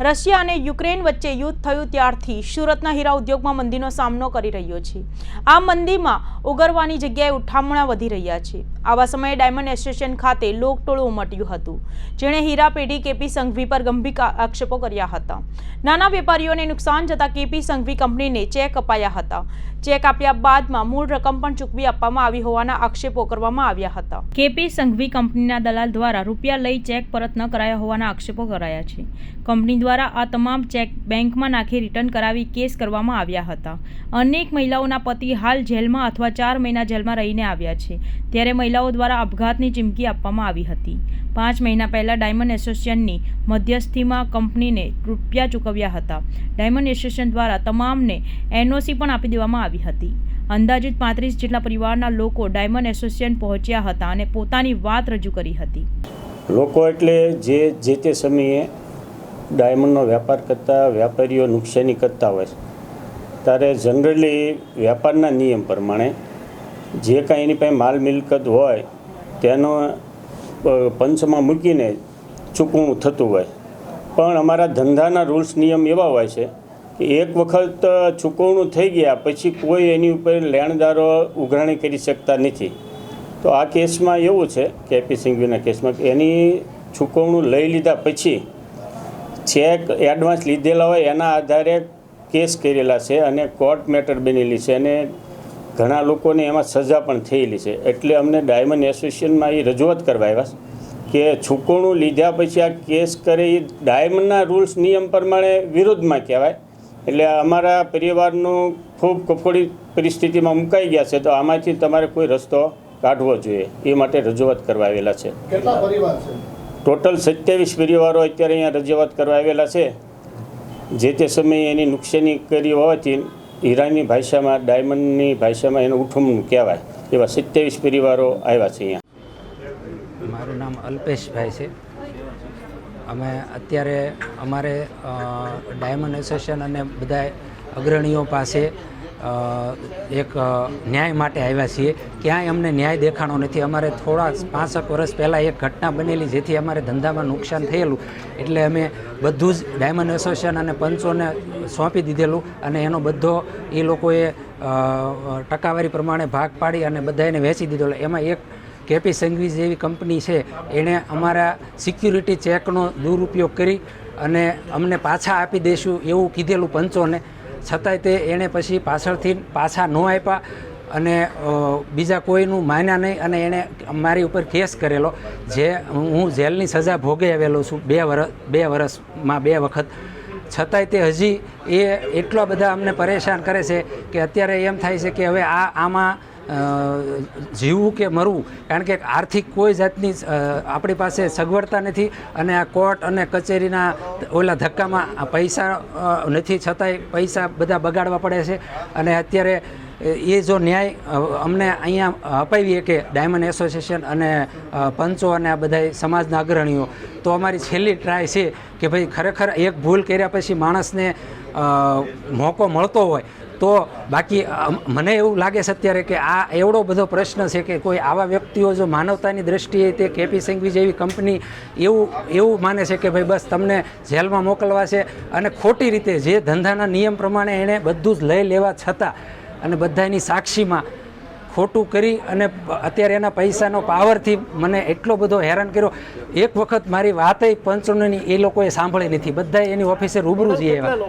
Russia અને Ukraine વચ્ચે યુદ્ધ થયું ત્યારથી સુરતના હીરા ઉદ્યોગમાં મંદીનો સામનો કરી રહ્યો છે. આ મંદીમાં ઉગરવાની જગ્યાએ ઉઠામણા વધી રહ્યા છે. આવા સમયે ડાયમંડ એસોસિએશન ખાતે લોકટોળું ઉમટ્યું હતું. જેણે હીરા પેઢી કેપી સંઘવી પર ગંભીર આક્ષેપો કર્યા હતા. નાના વેપારીઓને નુકસાન જતાં કેપી સંઘવી કંપનીને ચેક અપાયા હતા. ચેક આપ્યા બાદમાં મૂળ રકમ પણ ચૂકવી આપવામાં આવી હોવાના આક્ષેપો કરવામાં આવ્યા હતા. કેપી સંઘવી કંપનીના દલાલ દ્વારા રૂપિયા લઈ ચેક પરત ન કરાયા હોવાના આક્ષેપો કરાયા છે. કંપની દ્વારા આ તમામ ચેક બેંકમાં નાખી રિટર્ન કરાવી કેસ કરવામાં આવ્યા હતા. અનેક મહિલાઓના પતિ હાલ જેલમાં અથવા ચાર મહિના જેલમાં રહીને આવ્યા છે. ત્યારે મહિલાઓ દ્વારા આપઘાતની ચીમકી આપવામાં આવી હતી. પાંચ મહિના પહેલાં ડાયમંડ એસોસિએશનની મધ્યસ્થીમાં કંપનીને રૂપિયા ચૂકવ્યા હતા. ડાયમંડ એસોસિએશન દ્વારા તમામને એનઓસી પણ આપી દેવામાં આવી હતી. અંદાજિત પાંત્રીસ જેટલા પરિવારના લોકો ડાયમંડ એસોસિએશન પહોંચ્યા હતા અને પોતાની વાત રજૂ કરી હતી. લોકો એટલે જે જે તે સમયે ડાયમંડનો વેપાર કરતા વેપારીઓ નુકસાની કરતા હોય ત્યારે જનરલી વેપારના નિયમ પ્રમાણે જે કાંઈ એની પાસે માલ મિલકત હોય, તેનો પંચમાં મૂકીને ચૂકવણું થતું હોય. પણ અમારા ધંધાના રૂલ્સ નિયમ એવા હોય છે કે એક વખત ચૂકવણું થઈ ગયા પછી કોઈ એની ઉપર લેણદારો ઉઘરાણી કરી શકતા નથી. તો આ કેસમાં એવું છે કેપી સિંઘવીના કેસમાં કે એની ચૂકવણું લઈ લીધા પછી ચેક એડવાન્સ લીધેલા હોય એના આધારે કેસ કરેલા છે અને કોર્ટ મેટર બનેલી છે અને ઘણા લોકોને એમાં સજા પણ થયેલી છે. એટલે અમને ડાયમંડ એસોસિએશનમાં એ રજૂઆત કરવા આવ્યા કે છૂકોણું લીધા પછી આ કેસ કરે એ ડાયમંડના રૂલ્સ નિયમ પ્રમાણે વિરોધમાં કહેવાય. એટલે અમારા પરિવારનું ખૂબ કફોડી પરિસ્થિતિમાં મુકાઈ ગયા છે તો આમાંથી તમારે કોઈ રસ્તો કાઢવો જોઈએ એ માટે રજૂઆત કરવા આવેલા છે. કેટલા પરિવાર છે? ટોટલ સત્યાવીસ પરિવારો અત્યારે અહીંયા રજૂઆત કરવા આવેલા છે. જે તે સમયે એની નુકસાની કરી હોવાથી હીરાની ભાષામાં, ડાયમંડની ભાષામાં એનું ઉઠમણું કહેવાય એવા સત્યાવીસ પરિવારો આવ્યા છે અહીંયા. મારું નામ અલ્પેશભાઈ છે. અમે અત્યારે અમારે ડાયમંડ એસોસિએશન અને બધા અગ્રણીઓ પાસે એક ન્યાય માટે આવ્યા છીએ. ક્યાંય અમને ન્યાય દેખાણો નથી. અમારે થોડા પાંસઠ વર્ષ પહેલાં એક ઘટના બનેલી જેથી અમારે ધંધામાં નુકસાન થયેલું. એટલે અમે બધું જ ડાયમંડ એસોસિએશન અને પંચોને સોંપી દીધેલું અને એનો બધો એ લોકોએ ટકાવારી પ્રમાણે ભાગ પાડી અને બધાને વેચી દીધેલો. એમાં એક કેપી સંઘવી જેવી કંપની છે. એણે અમારા સિક્યુરિટી ચેકનો દુરુપયોગ કરી અને અમને પાછા આપી દઈશું એવું કીધેલું પંચોને. છતાંય તે એણે પછી પાછળથી પાછા ન આપ્યા અને બીજા કોઈનું માન્યા નહીં અને એણે મારી ઉપર કેસ કરેલો, જે હું જેલની સજા ભોગે આવેલો છું બે વર્ષ બે વર્ષમાં બે વખત. છતાંય તે હજી એ એટલા બધા અમને પરેશાન કરે છે કે અત્યારે એમ થાય છે કે હવે આ, આમાં જીવવું કે મરવું? કારણ કે આર્થિક કોઈ જાતની આપણી પાસે સગવડતા નથી અને આ કોર્ટ અને કચેરીના ઓલા ધક્કામાં પૈસા નથી, છતાંય પૈસા બધા બગાડવા પડે છે. અને અત્યારે એ જો ન્યાય અમને અહીંયા અપાવીએ કે ડાયમંડ એસોસિએશન અને પંચો અને આ બધા સમાજના અગ્રણીઓ, તો અમારી છેલ્લી ટ્રાય છે કે ભાઈ ખરેખર એક ભૂલ કર્યા પછી માણસને મોકો મળતો હોય, તો બાકી મને એવું લાગે છે અત્યારે કે આ એવડો બધો પ્રશ્ન છે કે કોઈ આવા વ્યક્તિઓ જો માનવતાની દ્રષ્ટિએ તે કેપી સંઘવી જેવી કંપની એવું એવું માને છે કે ભાઈ બસ તમને જેલમાં મોકલવા છે, અને ખોટી રીતે જે ધંધાના નિયમ પ્રમાણે એણે બધું જ લઈ લેવા છતાં અને બધાની સાક્ષીમાં ખોટું કરી અને અત્યારે એના પૈસાનો પાવરથી મને એટલો બધો હેરાન કર્યો. એક વખત મારી વાતય પંચોની એ લોકોએ સાંભળી નથી બધા એની ઓફિસે રૂબરૂ જઈએ એવા